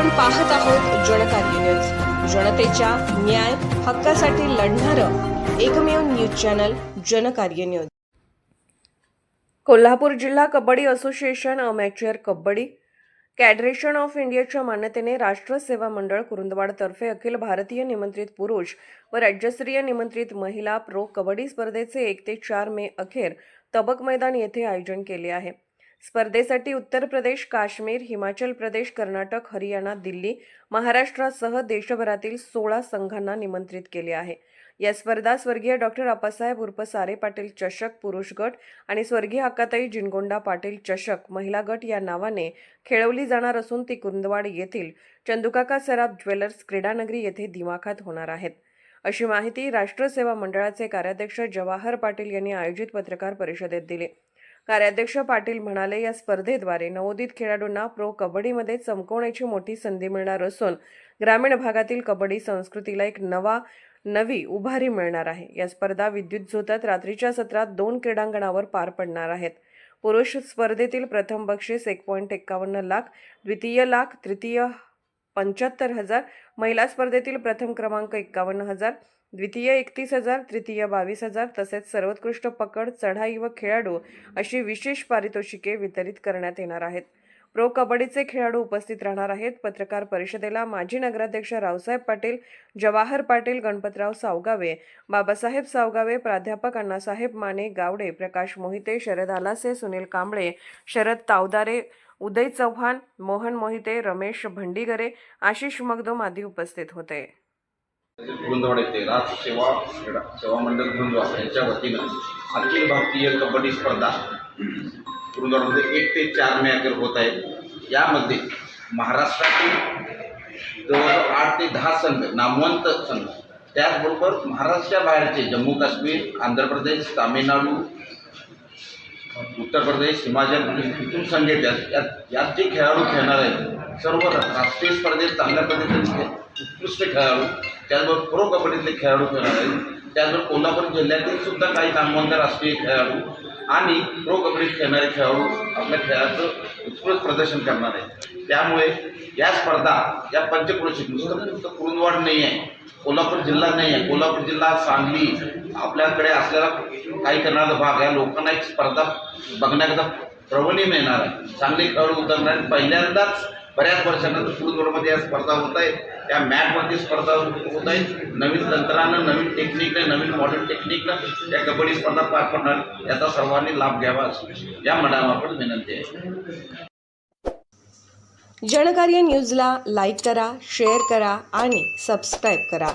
आपण पाहत आहोत जनकार्य न्यूज जनतेच्या न्याय हक्कासाठी लढणारं एकमेव news channel Janakarya news Kolhapur जिल्हा kabaddi association amateur kabaddi. Federation of इंडियाच्या मान्यतेने राष्ट्र सेवा मंडळ कुरुंदवाडतर्फे अखिल भारतीय निमंत्रित पुरुष व राज्यस्तरीय निमंत्रित महिला प्रो कबड्डी स्पर्धेचे एक ते चार मे अखेर तबक मैदान येथे आयोजन केले आहे. स्पर्धेसाठी उत्तर प्रदेश काश्मीर हिमाचल प्रदेश कर्नाटक हरियाणा दिल्ली महाराष्ट्रासह देशभरातील सोळा संघांना निमंत्रित केले आहे. या स्पर्धा स्वर्गीय डॉक्टर अप्पासाहेब उर्फ सारे पाटील चषक पुरुष गट आणि स्वर्गीय अक्काताई जिनगोंडा पाटील चषक महिला गट या नावाने खेळवली जाणार असून ती कुंदवाड येथील चंदुकाका सराफ ज्वेलर्स क्रीडानगरी येथे दिमाखात होणार आहेत. अशी माहिती राष्ट्र सेवा मंडळाचे कार्याध्यक्ष जवाहर पाटील यांनी आयोजित पत्रकार परिषदेत दिली. कार्याध्यक्ष पाटील म्हणाले या स्पर्धेद्वारे नवोदित खेळाडूंना प्रो कबड्डीमध्ये चमकवण्याची मोठी संधी मिळणार असून ग्रामीण भागातील कबड्डी संस्कृतीला एक नवा नवी उभारी मिळणार आहे. या स्पर्धा विद्युत झोतात रात्रीच्या सत्रात दोन क्रीडांगणावर पार पडणार आहेत. पुरुष स्पर्धेतील प्रथम बक्षीस एक पॉईंट एक्कावन्न लाख द्वितीय लाख तृतीय पंच्याहत्तर हजार. महिला स्पर्धेतील प्रथम क्रमांक एक्कावन्न हजार. द्वितीय एकतीस हजार. तृतीय बावीस हजार. तसेच सर्वोत्कृष्ट पकड चढाई व खेळाडू अशी विशेष पारितोषिके वितरित करण्यात येणार आहेत. प्रो कबड्डीचे खेळाडू उपस्थित राहणार आहेत. पत्रकार परिषदेला माजी नगराध्यक्ष रावसाहेब पाटील जवाहर पाटील गणपतराव सावगावे बाबासाहेब सावगावे प्राध्यापक अण्णासाहेब माने गावडे प्रकाश मोहिते शरद आलासे सुनील कांबळे शरद तावदारे उदय चव्हाण मोहन मोहिते रमेश भंडीगरे आशिष मगदोम आदी उपस्थित होते. कुरुंदवाड येथे राज सेवा क्रीडा सेवा मंडळ कुरुंदवाड यांच्या वतीनं अखिल भारतीय कबड्डी स्पर्धा कुरुंदवाडमध्ये एक ते चार मे अखेर होत आहे यामध्ये महाराष्ट्रातील जवळजवळ आठ ते दहा संघ नामवंत संघ त्याचबरोबर महाराष्ट्राच्या बाहेरचे जम्मू काश्मीर आंध्र प्रदेश तामिळनाडू उत्तर प्रदेश हिमाचल प्रदेश इथून संघ यात यात जे खेळाडू खेळणार आहेत सर्व राष्ट्रीय स्पर्धेत चांगल्या पद्धतीने उत्कृष्ट खेळाडू त्याचबरोबर प्रो कबड्डीतले खेळाडू खेळणार आहेत. त्याचबरोबर कोल्हापूर जिल्ह्यातील सुद्धा काही नामवंत राष्ट्रीय खेळाडू आणि प्रो कबड्डीत खेळणारे खेळाडू आपल्या खेळाचं उत्कृष्ट प्रदर्शन करणार आहेत. त्यामुळे या स्पर्धा या पंचक्रोशी नुसतं नुसतं कुरुंदवाड नाही आहे कोल्हापूर जिल्हा नाही आहे कोल्हापूर जिल्हा सांगली आपल्याकडे असलेला काही करणारा भाग या लोकांना एक स्पर्धा बघण्याकरता प्रवणी मिळणार आहे. चांगले खेळाडू उतरणार आहे पहिल्यांदाच बऱ्याच वर्षानंतर फुटबॉलमध्ये या स्पर्धा होत आहेत. त्या मॅटवरती स्पर्धा होत आहेत. नवीन तंत्रानं नवीन टेक्निकनं नवीन मॉडर्न टेक्निकनं या कबड्डी स्पर्धा पार पडणार याचा सर्वांनी लाभ घ्यावा या या आपण विनंती आहे. जनकार्य न्यूजला लाईक करा शेअर करा आणि सबस्क्राईब करा.